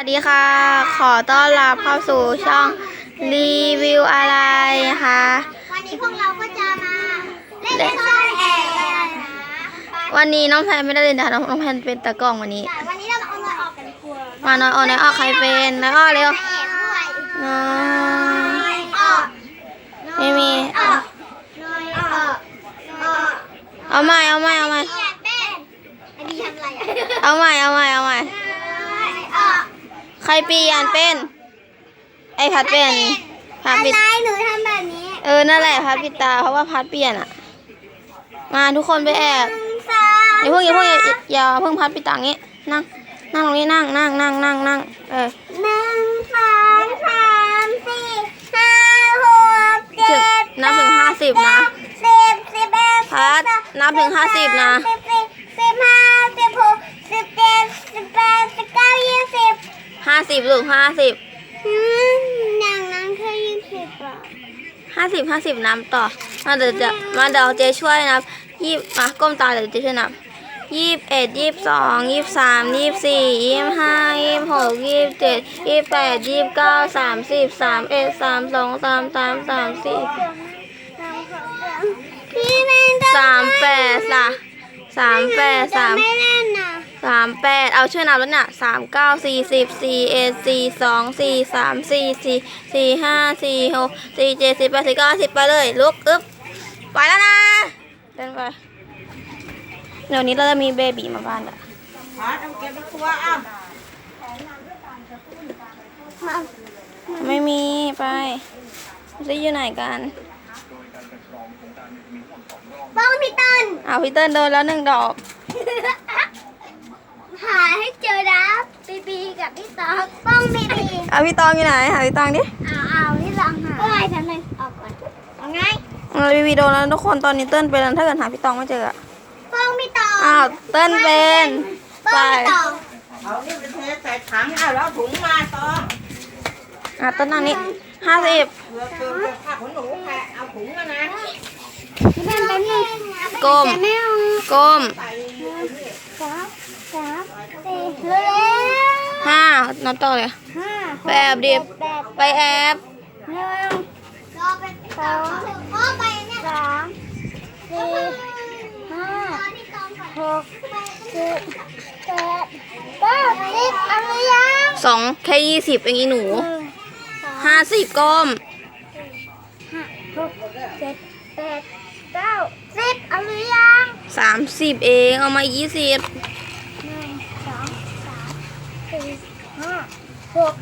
วัสดีค่ะ ขอต้อนรับเข้าสู่ช่องรีวิวอะไรคะวันนี้พวกเราก็จะมาเล่นซ่อนแอบกันนะวันนี้น้องแพนไม่ได้เล่นนะคะน้องน้องแพนเป็นตากล้องวันนี้แต่วันนี้เราเอาเงินออกกันครัวมาน้อยออกน้อยออกใครเป็นน้อยออกเร็วแอบด้วยน้อยออกไม่มีออกน้อยออกออกเอาใหม่เอาใหม่เอาใหม่แอบเป็นไอ้บีทำอะไรอะเอาใหม่เอาใหม่เอาใหม่ ออก ใครปีอ่านเป็น ไอพัดเป็นพัดปิดอะไรหนูทำแบบนี้เออ นั่นแหละพัดปิดตา เพราะว่าพัดเปลี่ยนอะมาทุกคนไปแอบหนึ่งสองอย่าเพิ่งอย่าเพิ่งอย่าอย่าเพิ่งพัดปิดตางี้ นั่ง นั่งตรงนี้นั่งนั่งนั่งนั่งนั่งเออหนึ่งสองสามสี่ห้าหกเจ็ถึงดนับถึงห้าสิบนะสิบสิบเอ็ดพัดนับถึงห้าสิบนะสิบสี่สิบห้า ห้าสิบลูกห้าสิบอืมอย่างนั้นแค่ยี่สิบอะห้าสิบห้าสิบนับต่อ มาเดี๋ยวจะมาเดี๋ยวเจ๊ช่วยนับยี่มาก้มตาเดี๋ยวเจ๊ช่วยนับยี่สิบเอ็ดยี่สิบสองยี่สิบสามยี่สิบสี่ยี่สิบห้ายี่สิบหกยี่สิบเจ็ดยี่สิบแปดยี่สิบเก้าสามสิบสามเอ็ดสามสองสามสามสามสี่พี่เล่นได้สามแปดสะสามแปดสามไม่เล่นนะ สามแปดเอาช่วยนับแล้วเนี่ยสามเก้าสี่สิบสี่เอ็ดสี่สองสี่สามสี่สี่สี่ห้าสี่หกสี่เจ็ดสิบแปดสิบเก้าสิบไปเลยลุกอึ๊บไปแล้วนะเดินไปเดี๋ยวนี้เราจะมีเบบีมาบ้านละหาทำเก็บในครัวอ้าวไม่มีไปจะอยู่ไหนกันบ้องพี่ต้นอ้าวพี่เติ้ลโดนแล้วหนึ่งดอก หาให้เจอนะบีบีกับพี่ต๊อกบ้องบีบีเอาพี่ตองอยู่ไหนหาพี่ตองดิเอาเอาที่ลองหาเอ้ยทำไมออกก่อนเอาไงเราบีบีโดนแล้วทุกคนตอนนี้เติ้ลเป็นแล้วถ้าเกิดหาพี่ตองไม่เจออะบ้องพี่ต๊อกอ้าวเติ้ลเป็นบ้องพี่ต๊อกเอานี่ไปเทใส่ถังเอาแล้วเอาถุงมาต่ออะเติ้ลนั่งนี้ห้าสิบเผื่อเกินเสื้อผ้าของหนูแค่เอาถุงมานะพี่แม่แป๊บนึงก้มแต่ไม่เอาก้มใส่สามสามสี่เร็วห้านับต่อเลยห้าไปแอบดิแปดไปแอบเร็วรอเป็นสองพ่อไปเนี่ยสามสี่ห้าหกเจ็ดแปดเก้าสิบเอาหรือยังสองแค่ยี่สิบเองอีหนูหนึ่งสองห้าสิบก้มห้าหกเจ็ดแปดเก้าสิบเอาหรือยัง สามสิบเองเอามายี่สิบหนึ่งสองสามสี่ห้าหก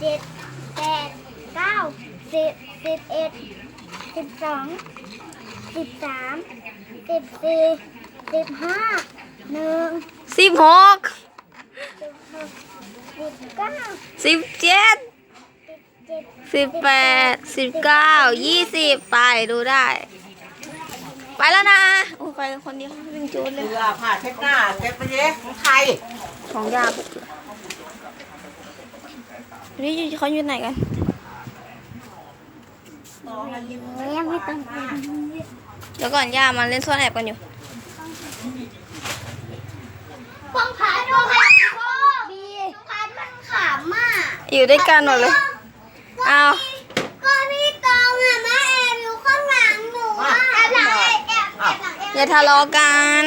เจ็ดแปดเก้าสิบสิบเอ็ดสิบสองสิบสามสิบสี่สิบห้าหนึ่งสิบหกสิบหกสิบเก้าสิบเจ็ดสิบเจ็ดสิบแปดสิบเก้ายี่สิบไปดูได้ ไปแล้วนะโอ้ไปคนเดียววิ่งจูดเลยเสื้อผ้าเช็ดหน้าเก็บไปเยของใครของยาบุกนี่เขาอยู่ไหนกันยังไม่ต้องเดี๋ยวก่อนย่ามันเล่นซ่อนแอบกันอยู่ป้องขาดูค่ะบีขามันขำมากอยู่ด้วยกันหมดเลยเอา ก็พี่ตองอะมาแอบอยู่ข้างหลังหนูอะแอบหลังแอบแอบแอบหลังแอบอย่าทะเลาะกัน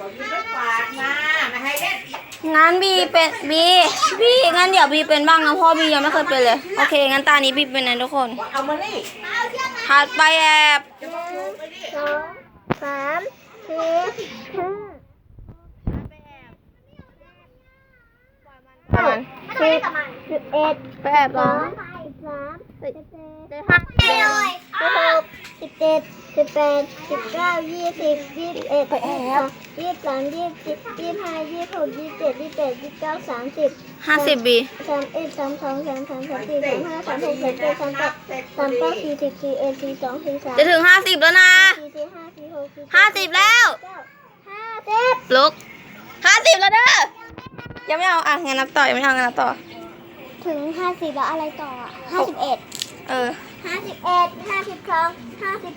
บอกอยืนฝาดมาไม่ให้เล่นงั้นบีเป็นบีบีงั้นเดี๋ยวบีเป็นบ้างนะเพ่อบียังไม่เคยเป็นเลยโอเคงั้นตานี้บีเป็นนะทุกคนบอกเอามานี่เอาเชือกมาถัดไปแอบจะมาปลูกไปดิสองสามสี่ห้าประมาณสิบสิบเอ็ดไปแอบสร้อองงสามสิบสี่ได้ห้าสิบหก สิบเจ็ดสิบแปดสิบเก้ายี่สิบยี่สิบเอ็ดยี่สิบสองยี่สิบสามยี่สิบยี่สิบห้ายี่สิบหกยี่สิบเจ็ดยี่สิบแปดยี่สิบเก้าสามสิบห้าสิบบีสามเอ็ดสามสองสามสามสามสี่สามห้าสามหกสามเจ็ดสามแปดสามเก้าสี่สิบสี่เอ็ดสี่สองสี่สามจะถึงห้าสิบแล้วนะสี่สี่ห้าสี่หกสี่ห้าสิบแล้วเก้าห้าสิบลุกห้าสิบแล้วเด้อยังไม่เอาอะงั้นนับต่อยังไม่เอางั้นนับต่อ ถึงห้าสิบแล้วอะไรต่อห้าสิบเอ็ดเออ ห้าสิบเอ็ดห้าสิบสองห้าสิบ